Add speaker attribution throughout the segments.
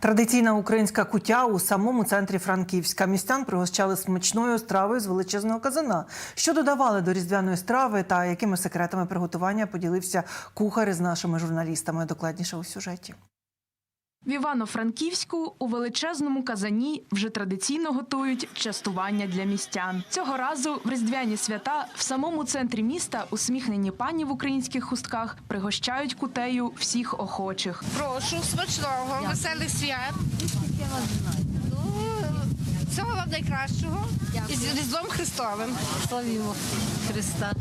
Speaker 1: Традиційна українська кутя у самому центрі Франківська. Містян пригощали смачною стравою з величезного казана. Що додавали до різдвяної страви та якими секретами приготування поділився кухар із нашими журналістами. Докладніше у сюжеті.
Speaker 2: В Івано-Франківську у величезному казані вже традиційно готують частування для містян. Цього разу в різдвяні свята в самому центрі міста усміхнені пані в українських хустках пригощають кутею всіх охочих.
Speaker 3: Прошу, смачного, веселих свят. Ну, Всього вам найкращого. І з Різдвом Христовим.
Speaker 4: Славімо Христа.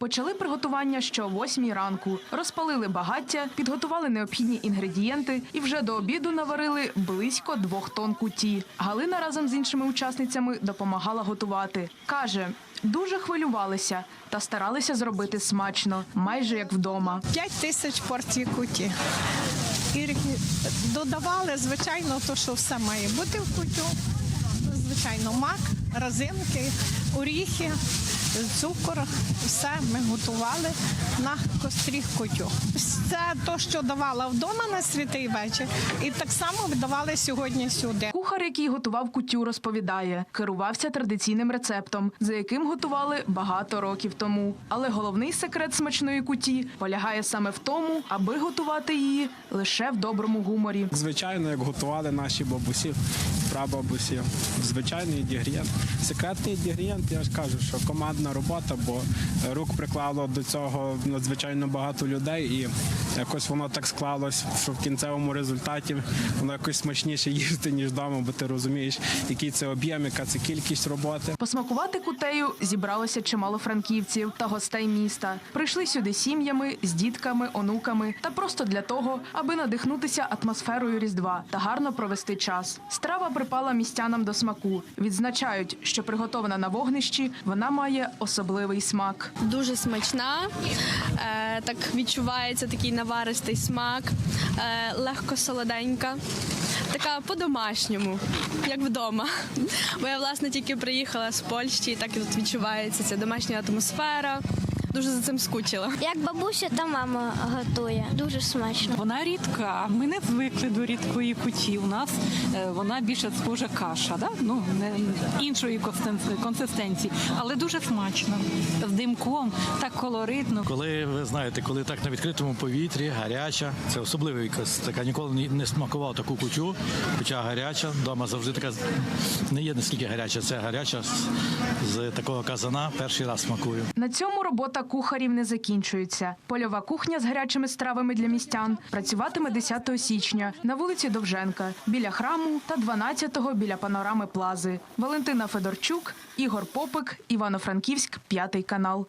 Speaker 2: Почали приготування що о восьмій ранку. Розпалили багаття, підготували необхідні інгредієнти і вже до обіду наварили близько двох тонн куті. Галина разом з іншими учасницями допомагала готувати. Каже, дуже хвилювалися та старалися зробити смачно, майже як вдома.
Speaker 5: 5 тисяч порцій куті. І додавали, звичайно, то, що все має бути в кутю. Звичайно, мак, розинки, оріхи, цукор. Все ми готували на кострі кутю. Це то, що давала вдома на святий вечір, і так само видавали сьогодні сюди.
Speaker 2: Кухар, який готував кутю, розповідає, керувався традиційним рецептом, за яким готували багато років тому. Але головний секрет смачної куті полягає саме в тому, аби готувати її лише в доброму гуморі.
Speaker 6: Звичайно, як готували наші бабусі, прабабусі. Звичайний інгредієнт. Секретний інгредієнт, я ж кажу, що командна робота, бо рук приклало до цього надзвичайно багато людей, і якось воно так склалось, що в кінцевому результаті воно якось смачніше їсти, ніж вдома, бо ти розумієш, який це об'єм, яка це кількість роботи.
Speaker 2: Посмакувати кутею зібралося чимало франківців та гостей міста. Прийшли сюди сім'ями, з дітками, онуками та просто для того, аби надихнутися атмосферою Різдва та гарно провести час. Страва припала містянам до смаку. Відзначають, що приготована на вогнищі, вона має особливий смак.
Speaker 7: дуже смачна. Е, так відчувається такий наваристий смак, е, легко солоденька. Така по-домашньому, як вдома. Бо я власне тільки приїхала з Польщі, і так і тут відчувається ця домашня атмосфера. Дуже за цим скучила.
Speaker 8: Як бабуся та мама готує. Дуже смачно.
Speaker 4: Вона рідка. Ми не звикли до рідкої куті. У нас е, вона більше схожа каша, да? ну не іншої консистенції, але дуже смачно. З димком, так колоритно.
Speaker 9: Коли ви знаєте, коли так на відкритому повітрі, гаряча, це особливий якась така ніколи не смакував таку кутю, хоча гаряча. Вдома завжди така не є наскільки гаряча, це гаряча з, з такого казана. Перший раз смакую.
Speaker 2: На цьому робота кухарів не закінчується. Польова кухня з гарячими стравами для містян працюватиме 10 січня на вулиці Довженка біля храму та 12-го біля панорами Плази. Валентина Федорчук, Ігор Попик, Івано-Франківськ, п'ятий канал.